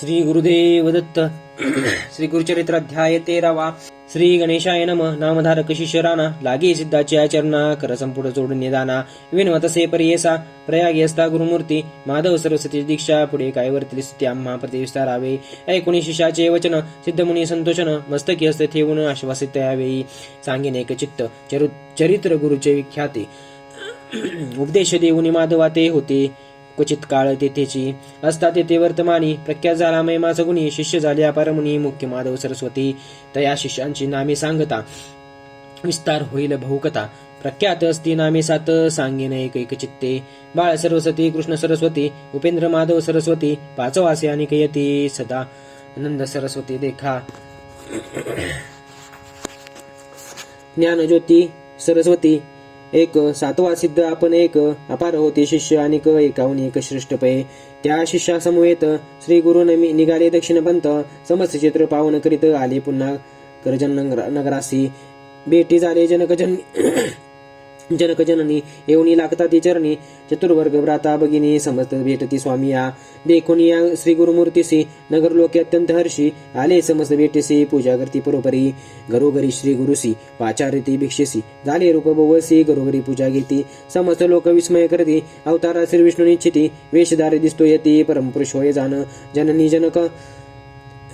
श्री गुरुदेव दत्त श्री गुरुचरित्राध्याय तेरावा श्री गणेशाय नम नामधारक शिष्य राणा लागे सिद्धाची आचरणा कर संपुट जोडून निदाना विनवतसे परियेसा प्रयागी असता गुरुमूर्ती माधव सरस्वती दीक्षा पुढे काय वर्तली स्थिती आम्हा प्रतिविस्तारावे ऐकुणी शिष्याचे वचन सिद्धमुनी संतोषन मस्तकी हस्त ठेवून आश्वासित यावेळी. सांगेन एक चित्त चरु- चरित्र गुरुचे विख्याते. उपदेश देऊनी माधवा ते होते. क्वचित काळ तेथेची असता तेथे वर्तमानी प्रख्यात झाला महिमाचा गुणी शिष्य झाले. अपारमुनी मुख्य माधव सरस्वती तया शिष्यांची नामे सांगता. विस्तार होईल बहुकथा. प्रख्यात असती नामे सात सांगेन एक एक चित्ते. बाळ सरस्वती कृष्ण सरस्वती उपेंद्र माधव सरस्वती पाचवासे आणि कयती सदा. आनंद सरस्वती देखा. ज्ञानज्योती सरस्वती एक सातवा सिद्ध आपण एक अपार होते शिष्य आणि क एकाहून एक श्रेष्ठ पै. त्या शिष्यासमवेत श्री गुरु नमी निघाले दक्षिण पंत समस्त चित्र पावन करीत आले पुन्हा करजन नगरासी. भेटी झाले जनकजन. जनक जननी येऊनी लागता ती चरणी. चतुर्वर्ग भ्राता भगिनी समस्त भेटती स्वामी या देखून या श्री गुरुमूर्तीसी नगर लोके अत्यंत हर्षी. आले समस्त भेटीसी पूजा करती परोपरी. घरोघरी श्री गुरुसी पाचारती भिक्षेसी झाले रूप बहुवसी घरोघरी पूजा घेती. समस्त लोक विस्मय करती. अवतारा श्री विष्णू निश्चिती वेशधारे दिसतो येती. परमपुरुष होय जाण. जननी जनक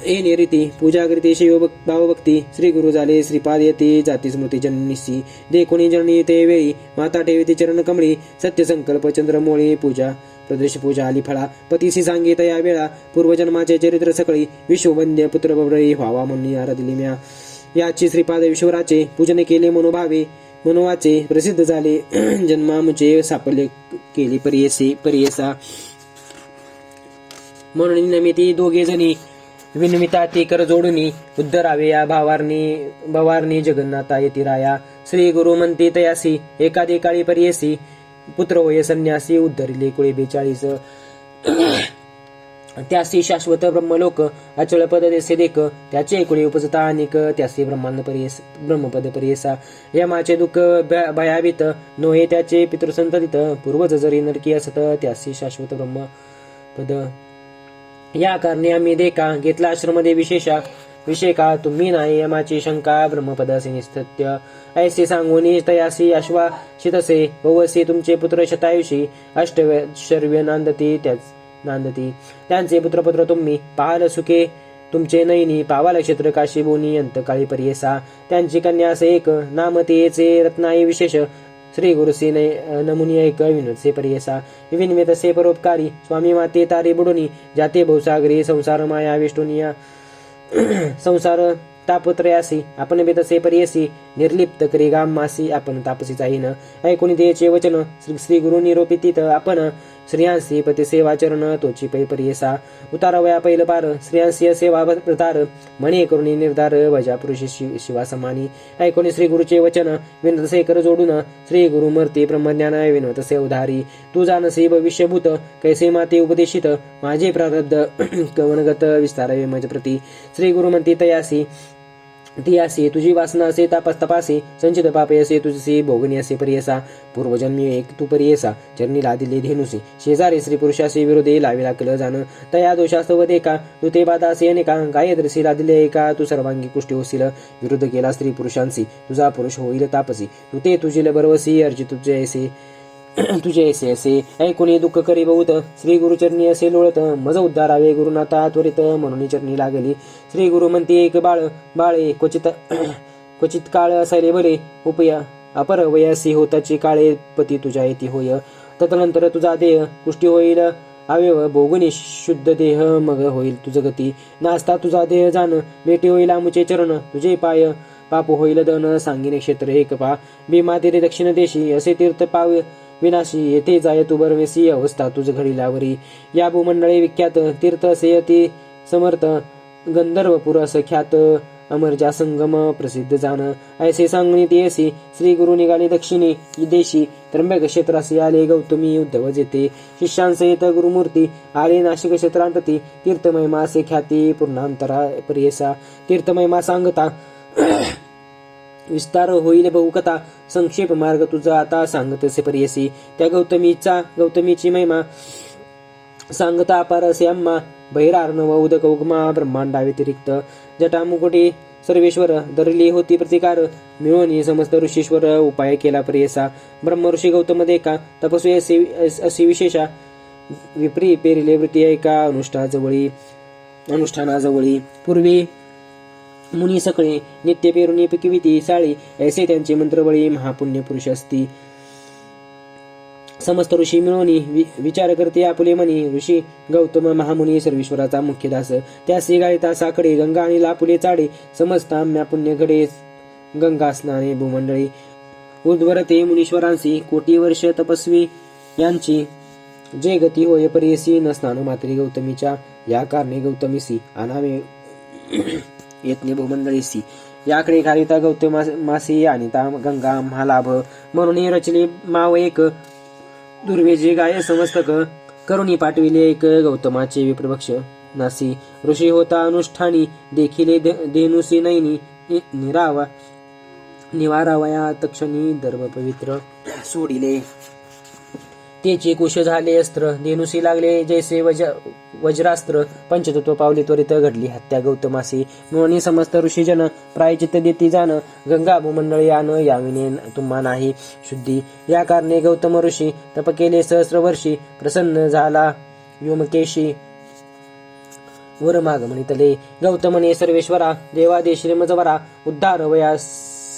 ए निरीती पूजा करीते शिव भावभक्ती श्री गुरु झाले श्रीपाद येते जाती स्मृती जननिसी देखुनी जननी ते वेळी माता ठेवी चरण कमळी सत्य संकल्प चंद्रमोळी पूजा. प्रदेश पूजा आली फळा. पतीसी सांगित या वेळा पूर्वजन्माचे चरित्र सकळी विश्ववंद्य पुत्र बबळी व्हावा म्हणून आराधली म्या. याची श्रीपाद विश्वराचे पूजन केले मनोभावे. मनोवाचे प्रसिद्ध झाले. जन्मामुचे सापडले केली परियसी परियसा. म्हणून नमिती दोघे जणी विनमिता ती कर जोडुनी उद्धरावे या भावारणी भवारणी जगन्नाथा येती राया. श्री गुरु म्हणते तयासी एकादी काळी परियसी पुत्र होय संन्यासी उद्धरिले कुळे बेचाळीस. त्यासी शाश्वत ब्रह्मलोक अचळ पद देसे देख त्याचे कुळे उपजता अनेक त्यासी ब्रह्मांड परियस ब्रह्मपद परियसा. यमाचे दुःख भयावित नोहे त्याचे पितृसंततित पूर्वज जरी नरकी असत त्यासी शाश्वत ब्रह्म पद या कारणे आम्ही देखा घेतला आश्रममध्ये विशेषा विषय का? तुम्ही नाही यमाची शंका ब्रह्मपदासी निस्तत्य ऐसे सांगून तयासी अश्वाशितसे बहुवसी तुमचे पुत्र शतायुषी अष्टशर्व्य नांदती त्याच नांदती. त्यांचे पुत्रपुत्र तुम्ही पाहाल सुखे. तुमचे नैनी पावाल क्षेत्र काशी बोनी अंतकाळी परियसा. त्यांची कन्या असे एक. नामतेचे रत्नाई विशेष. श्री गुरुसी नमुनी ऐक से परियसा। विनिमित से परोपकारी स्वामी माते तारे बुडुनी जाते भौसागरी संसार माया विष्णुनिया। संसार तापत्रयासी आपण बेतसे परियसी। निर्लिप्त करी गाम मासी आपण तापसी जाईन ऐकून देचे वचन श्री श्री गुरु निरोपितीत आपण. श्रियांसी पती सेवाचरण तोची पै परियसा उतारावया पैल पार श्रियांसी सेवा प्रतार. म्हणे करुणी निर्धार वजा पुरुषी शि शिवा समानी. ऐकून श्री गुरुचे वचन विनोद कर जोडून. श्री गुरु गुरुमूर्ती ब्रह्मज्ञान से उधारी. तू जानसी भविष्यभूत कैसे माते उपदेशित. माझे प्रारब्ध कवनगत विस्तारावे मज प्रती. श्री गुरुमंती तयासी. ती असे तुझी वासना असे तापास तपासे संचित पापे असे तुझसे भोगणी असे परियसा. पूर्वजन्मी एक तू परियसा चरणीला दिले धेनुसे. शेजारी स्त्री पुरुषाशी विरोधे लाविला केलं जाणं. तया दोषास्तव का तू ते बाधा असे अनेका. गायद्रसी दिले एका तू सर्वांगी कुष्टी होशील विरुद्ध केला स्त्री पुरुषांशी तुझा पुरुष होईल तापसी. तू ते तुझी बरवसी अर्जित तुझे ऐसे. तुझे ऐसे असे ऐकुणी दुःख करी बहुत. श्री गुरुचरणी असे लोळत. मज उद्धारावे गुरुनाथा त्वरित. म्हणून चरणी लागली. श्री गुरु म्हणते एक बाळ बाळे क्वचित क्वचित काळ असायले भले उपया अपर वयासी होताची काळे पती तुझ्या येती होय. तदनंतर तुझा देह कुष्टी होईल. अवयव भोगुनी शुद्ध देह मग होईल तुझ गती. नाचता तुझा देह जाण भेटी होईल आमुचे चरण. तुझे पाय पाप होईल दन सांगिने क्षेत्र एक पा. भीमा तेरे दक्षिण देशी असे तीर्थ पाव. विनाशी येथे जाय तू अवस्था तुझ घडीलावरी. या भूमंडळी विख्यात तीर्थ सेयती समर्थ गंधर्व पुरस ख्यात अमरजा संगम प्रसिद्ध जाण ऐसे सांगणी येसी श्री गुरु निघाले दक्षिणी देशी त्र्यंबक क्षेत्रासी आले गौतमी उद्धव जेते शिष्यांसहित गुरुमूर्ती आले नाशिक क्षेत्रांतती तीर्थमय असे ख्याती पूर्णांतरा परियसा मा सांगता विस्तार होईल बहुकथा संक्षेप मार्ग तुझा आता सांगत असे परियसी. त्या गौतमीचा गौतमीची महिमा. सांगता अपार असे अम्मा. बहिरार्णव उदक उगमा ब्रह्मांडा व्यतिरिक्त जटामुकुटी सर्वेश्वर धरली होती प्रतिकार. मिळून समस्त ऋषीश्वर उपाय केला प्रियसा. ब्रह्म ऋषी गौतम देखा. तपसू असे अशी विशेषा. विप्री पेरिले वृत्ती एका अनुष्ठाजवळी अनुष्ठानाजवळी. पूर्वी मुनी सकळे नित्य पेरुणी पिकविती साळी ऐसे त्यांचे मंत्रबळी महापुण्य पुरुष असती. समस्त ऋषी मिळवणी वि- विचार करते आपुले मनी ऋषी गौतम महामुनी सर्वेश्वराचा मुख्य दास. त्यासी गाळिता साकडे गंगा आणि लापुले चाडे समस्त आम्या पुण्य घडे गंगा स्नाने भूमंडळी. उद्वरते मुनीश्वरांसी कोटी वर्ष तपस्वी. यांची जे गती होय परेसी न स्नान मात्री गौतमीच्या. या कारणे गौतमीसी अनामे यत्ने भूमंडळीसी याकडे घालिता गौतम मासी आणि ता गंगा महालाभ म्हणून रचली माव एक. दुर्वेजी गाय समस्तक. करुणी पाठविले एक गौतमाचे विप्रभक्ष. नासी ऋषी होता अनुष्ठानी. देखिले दे- देनुसी नैनी निरावा निवारावया तक्षणी धर्म पवित्र. सोडिले. तेचे कुश झाले अस्त्र. देनुसी लागले जैसे वज वज्रास्त्र. पंचतत्व पावले त्वरित घडली. हत्या गौतमासी. म्हणून समस्त ऋषीजन. प्रायचित्त देती जाण. गंगा भूमंडळी आण याविने तुम्हा नाही शुद्धी. या कारणे गौतम ऋषी तप केले सहस्र वर्षी प्रसन्न झाला. व्योमकेशी वर माग म्हणितले गौतमने सर्वेश्वरा देवादे श्रीमजवरा उद्धार वयास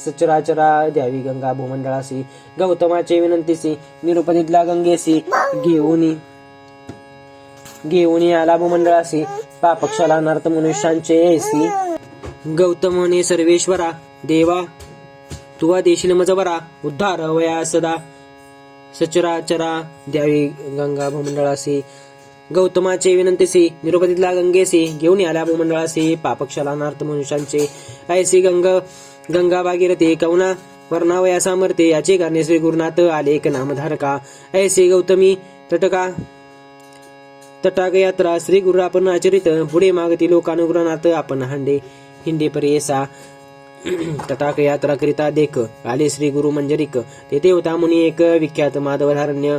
सचराचरा द्यावी गंगा भूमंडळासी गौतमाचे विनंतीसी निरुपतीतला गंगेसी घेऊन घेऊन आला भूमंडळासी पापक्षाला नर्त मनुष्यांचे ऐसी गौतमने सर्वेश्वरा देवा तुवा देशील मजबरा उद्धार वया सदा. सचराचरा द्यावी गंगा भूमंडळासी गौतमाचे विनंतीसी निरुपतीतला गंगेसी घेऊन आल्या भूमंडळासी पापक्षाला नार्थ मनुष्यांचे. ऐसी गंग गंगा भागीरथी कवना वर्णावया सामर्थ्य याचे कारणे श्री गुरुनाथ आले एक नामधारका. ऐसे गौतमी तटका तटाग यात्रा श्री गुरु आपण आचरित पुढे मागती लोकानुग्रहनाथ आपण हांडे. हिंडे परेसा तटाक यात्रा करिता देख आले श्री गुरु मंजरिक. तेथे होता मुनी एक विख्यात माधवधारण्य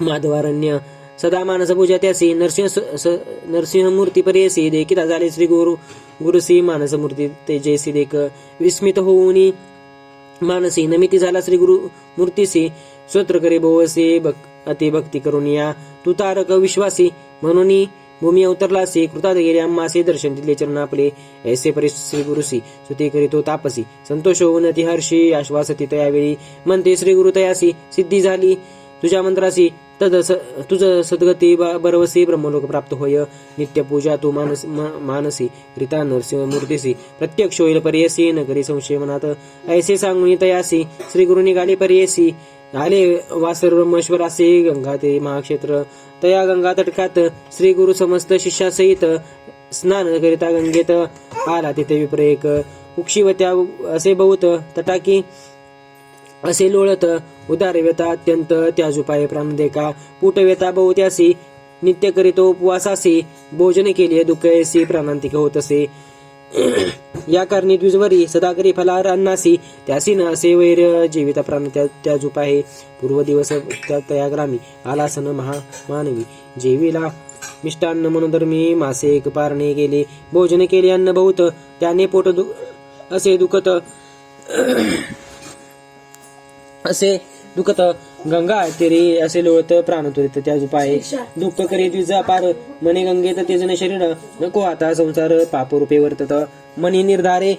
माधवारण्य सदा मानस पूजा त्यासी नरसिंह नरसिंह मूर्ती परेसी देखिता झाले श्री गुरु गुरुसी मानस मूर्ती तेजेसी देख विस्मित होऊन मानसी नमिती झाला श्री गुरु मूर्तीसी स्वत्र करे भोवसे भक अति भक्ती करून या. तू तारक विश्वासी म्हणून भूमी अवतरलासी कृतात गेले अम्मासे दर्शन दिले चरण आपले. ऐसे परी श्री गुरुसी सुते करीतो तापसी. संतोष होऊन ती हर्षी आश्वासती तयावेळी. म्हणते श्री गुरु तयासी सिद्धी झाली. तुझ्या मंत्रासी तद स- तुझ सद्गती ब- बरवसी ब्रह्मलोक प्राप्त होय. नित्य पूजा तू मानस म- मानसी रिता नरसिंह मूर्तीसी प्रत्यक्ष होईल पर्यसी नगरी संशय मनात. ऐसे सांगून तयासी श्री गुरुनी गाली पर्यसी. आले वासर ब्रह्मेश्वरासी गंगा ते महाक्षेत्र. तया गंगा तटकात श्री गुरु समस्त शिष्यासहित स्नान करिता गंगेत. आला तिथे विपरेक. उक्षी व त्या असे बहुत तटाकी असे लोळत उदारव्यता अत्यंत त्याजुपाय प्राणदेका पूट व्यथा बहुत्यासी नित्य करीतो उपवासासी भोजन केले दुःख ऐसी प्राणांतिक होत असे. या कारणी द्विजवरी सदाकरी फलार अन्नासी त्यासी न असे वैर जीवित प्राण त्या त्याजुप आहे पूर्व दिवस त्या तयाग्रामी आलासन महा मानवी जेवीला मिष्टान्न मनोधर्मी मासे एक पारणे गेले भोजन केले अन्न बहुत त्याने पोट दु असे दुखत असे दुखत गंगा तेरे असे लोळत प्राणतुरित त्या पाय दुःख करी द्विजा पार मने गंगेत तेजन शरीर. नको आता संसार पापरूपे वर्तत. मनी निर्धारे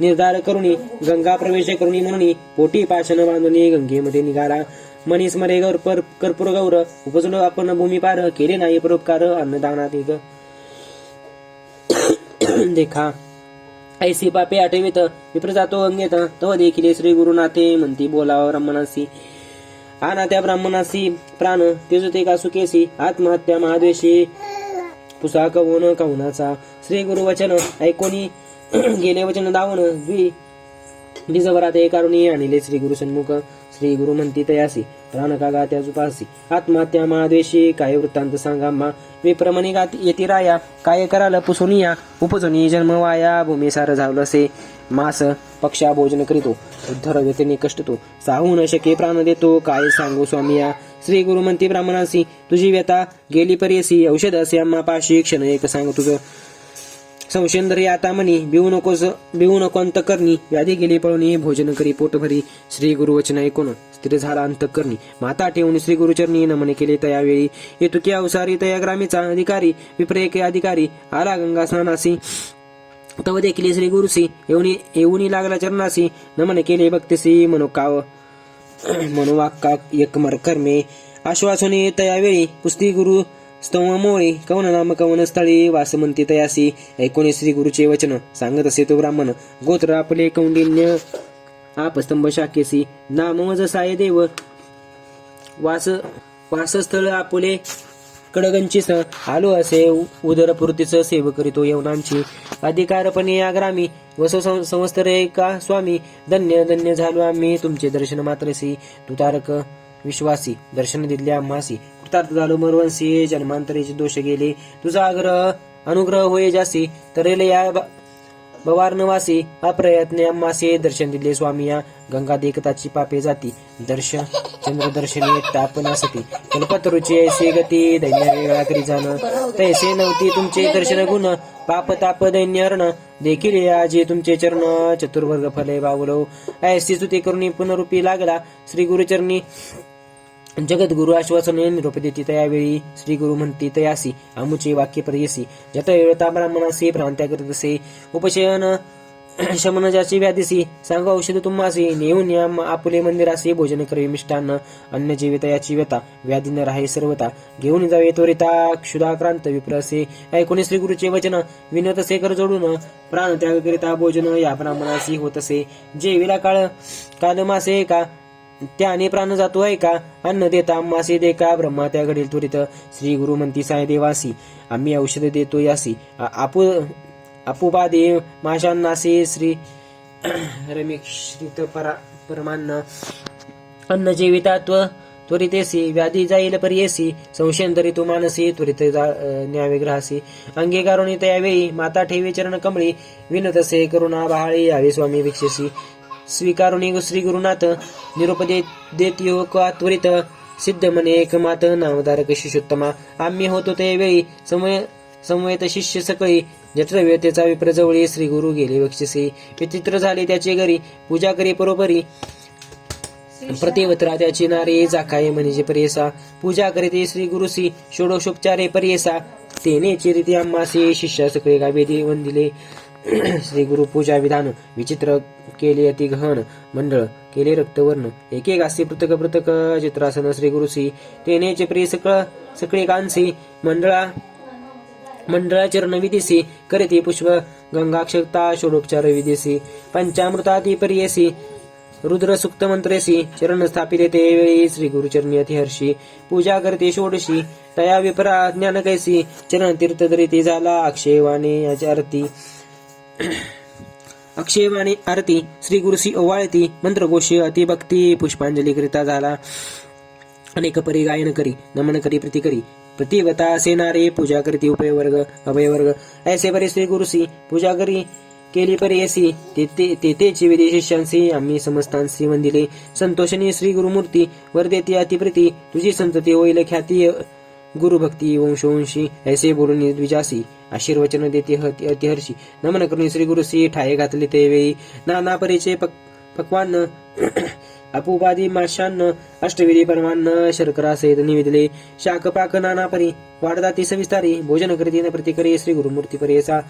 निर्धार करुणी गंगा प्रवेश करुणी म्हणून पोटी पाषण बांधुनी गंगेमध्ये निघाला. मनीस मरे गौर पर कर्पूर गौर उपजलो आपण भूमी पार केले नाही परोपकार अन्नदानात देखा. ऐसी पापे आठवित विप्रजा तो अंगेत तो देखील श्री गुरुनाथे म्हणती बोलावा ब्राह्मणासी आना त्या ब्राह्मणासी प्राण तेजुते का सुकेसी आत्महत्या महाद्वेषी। पुसा कवून कवनाचा श्री गुरु वचन ऐकोनी गेले वचन दावण द्वि निजवरात एकारुणी आणले श्री गुरु सन्मुख श्री गुरु म्हणती तयासी प्राण कागा त्या जुपासी। आत्महत्या महाद्वेषी काय वृत्तांत सांगा मा। विप्रमणी गात येती राया काय कराल पुसुनिया उपजुनी जन्म वाया भूमी सार झावलं मास पक्षा भोजन करीतो उद्धर व्यतेने कष्टतो। साहू न शके प्राण देतो काय सांगू स्वामिया। श्री गुरुमंती ब्राह्मणासी तुझी व्यथा गेली परेसी औषध असे अम्मा पाशी क्षण एक सांग तुझं। संशेंद्री आता म्हणी बिऊ नकोस बिऊ नको अंत करणी व्याधी गेली पळून भोजन करी पोटभरी श्री श्री गुरुवचन ऐकून. स्थिर झाला अंत करणी माता ठेवून श्री गुरुचरणी नमन केले तयावेळी. येतुकी अवसारी तया ग्रामीचा अधिकारी विप्रेके अधिकारी आला गंगा स्नानासी. तव देखील श्री गुरुसी येऊनी येऊनी लागला चरणासी. नमन केले भक्तसी मनोकाव. मनोवाक्का एकमर कर्मे. आश्वासने तयावेळी पुस्ती गुरु स्तंभामुळे कवन नाम कवन स्थळी वासमंती तयासी ऐकोणे श्री गुरुचे वचन सांगत असे तो ब्राह्मण गोत्र आपले कौंडिन्य आपस्तंभ शाकेसी नाम जसाय देव वास वासस्थळ आपले कडगंचीस आलो असे उदरपूर्तीच सेव करीतो यवनांची. अधिकारपणे आग्रामी ग्रामी वसो सं- संवत्सरे का स्वामी धन्य धन्य झालो आम्ही तुमचे दर्शन मात्रसी तुतारक विश्वासी दर्शन दिले आम्हासी कृतार्थ झालो मरवंशी जन्मांतरीचे दोष गेले. तुझा आग्रह अनुग्रह होय जासी तरेल या ब- भवार्णवासी अप्रयत्ने आम्हासे दर्शन दिले स्वामीया गंगा देखताची पापे जाती. दर्शन चंद्र दर्शनी तापनासती. कल्पतरुचे ऐसे गती दैन्य वेगळा करी जाण. तैसे नव्हती तुमचे दर्शन गुण. पाप ताप दैन्य हरण देखील आजी तुमचे चरण. चतुर्वर्ग फले बावलो ऐसी स्तुती करुणी पुनरुपी लागला. श्री गुरुचरणी जगद्गुरु आश्वासन निरोप देती तयावेळी श्री गुरु म्हणती तयासी आमुचे वाक्य पर्यसी जत ब्राह्मणासी भ्रांत्या करीत असे उपशयन शमन ज्याची व्याधीसी सांग औषध तुम्हासी नेऊन या आपुले मंदिरासी भोजन करे मिष्टान्न अन्य जीवित याची व्यथा व्याधी न राहे सर्वता घेऊन जावे त्वरिता क्षुधाक्रांत विप्रसे ऐकून श्री गुरुचे वचन विनत से कर जोडून प्राण त्याग करिता भोजन या ब्राह्मणासी होत असे जेविला काळ कालमासे का त्याने प्राण जातो आहे का? अन्न देता मासे दे का ब्रह्मा त्या घडील त्वरित. श्री गुरु म्हणती साय देवासी आम्ही औषध देतो यासी आपू आपुबादे माशांनासे श्री रमेश्रित परा परमान्न. अन्न जेवितात्व त्वरितेसी व्याधी जाईल परियेसी संशयंतरी तू मानसी त्वरित न्याविग्रहासी अं, अंगीकारुणी त्यावेळी माता ठेवी चरण कमळी विनतसे करुणा बहाळी यावे स्वामी भिक्षेसी. स्वीकारून श्री गुरुनाथ. निरोप देत देती त्वरित सिद्ध म्हणे एकमात नामधारक शिष्योत्तमा आम्ही होतो त्यावेळी समय समवेत शिष्य सकळी. जठरव्यतेचा विप्रजवळी श्री गुरु गेले बक्षिसी. विचित्र झाले त्याचे घरी पूजा करी परोपरी. प्रतिवत्रा त्याची नारे जाकाय म्हणजे परियसा पूजा करीते श्री गुरुसी षोडशोपचारे परियसा तेने चिरिती आम्हासे शिष्य सकळे गावेदी वंदिले. श्री गुरु पूजा विधान विचित्र केले अति गहन मंडळ केले रक्तवर्ण एक एक असे पृथक पृथक चित्रासन श्री गुरुसी तेनेचे प्रिय सकळ सकळे कांसी मंडळा मंडळाचरण विदिसी करीती पुष्प गंगाक्षता षोडोपचार विदेसी पंचामृताती पर्यसी रुद्र सुक्त मंत्रेसी चरण स्थापिले ते वेळी श्री गुरुचरणी अतिहर्षी पूजा करते षोडशी तया विपरा ज्ञान कैसी चरण तीर्थ धरिती झाला अक्षयवाणी आरती अक्षयवाणी आरती श्री गुरुसी ओवाळती मंत्रघोषी अतिभक्ती पुष्पांजली करिता झाला. अनेक परी गायन करी नमन करी प्रति करी. प्रतिवता सेनारे पूजा करती उपयवर्ग अभयवर्ग ऐसे परी श्री गुरुसी पूजा करी केली परी असी. तेतेची तेथेची विधी शिष्यांसी आम्ही समस्तांसी वंदिले संतोषणी श्री गुरुमूर्ती वर देती अतिप्रती. तुझी संतती होईल ख्याती गुरुभक्ती वंशवंशी ऐसे बोलून द्विजासी आशीर्वचन देते अतिहर्षी। नमन करून श्री गुरुसी ठाये घातले ते वेळी। नाना परिचय पक पक्वान अपुबादी माशान्न अष्टविधी परमान्न शर्करा सहित निवेदले। शाक पाक नाना परी वाढदाती सविस्तारी भोजन करीतीन प्रतिकरी श्री गुरुमूर्ती परेसा।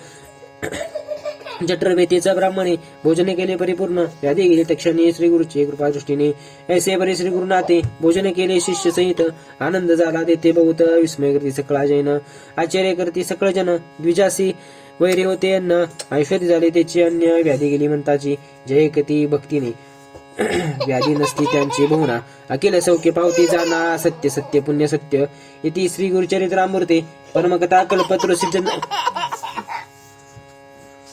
जठरवेतीचा ब्राह्मणे भोजन केले परिपूर्ण. व्याधी गेले तक्षणी श्री गुरुची कृपा दृष्टीने. ऐसे बरे श्री गुरुनाथे भोजन केले शिष्य सहित. आनंद झाला देते बहुत. विस्मय करती सकळा जैन आश्चर्य करती सकळ जन. द्विजासी वैरे होते अन्न. ऐश्वर्य झाले त्याची अन्य. व्याधी गेली म्हणताची जय कती भक्तीने. व्याधी नसती त्यांची बहुना. अखिल सौख्य पावती जाना. सत्य सत्य पुण्य सत्य. इति श्री गुरुचरित्रामूर्ते परमकथा कल्पत्र सिद्ध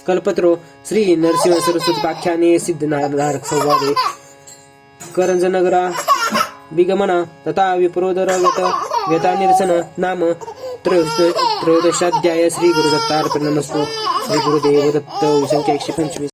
कल्पत्रो श्री नरसिंह सरस्वती पाख्याने सिद्ध नारक संवादे. करंजनगरा बिगमना तथा विप्रोदर व्यता निरसन नाम त्रयोदशाध्याय श्री गुरुदत्तार्पण नमस्तु. श्री गुरुदेव दत्त संख्या एकशे पंचवीस.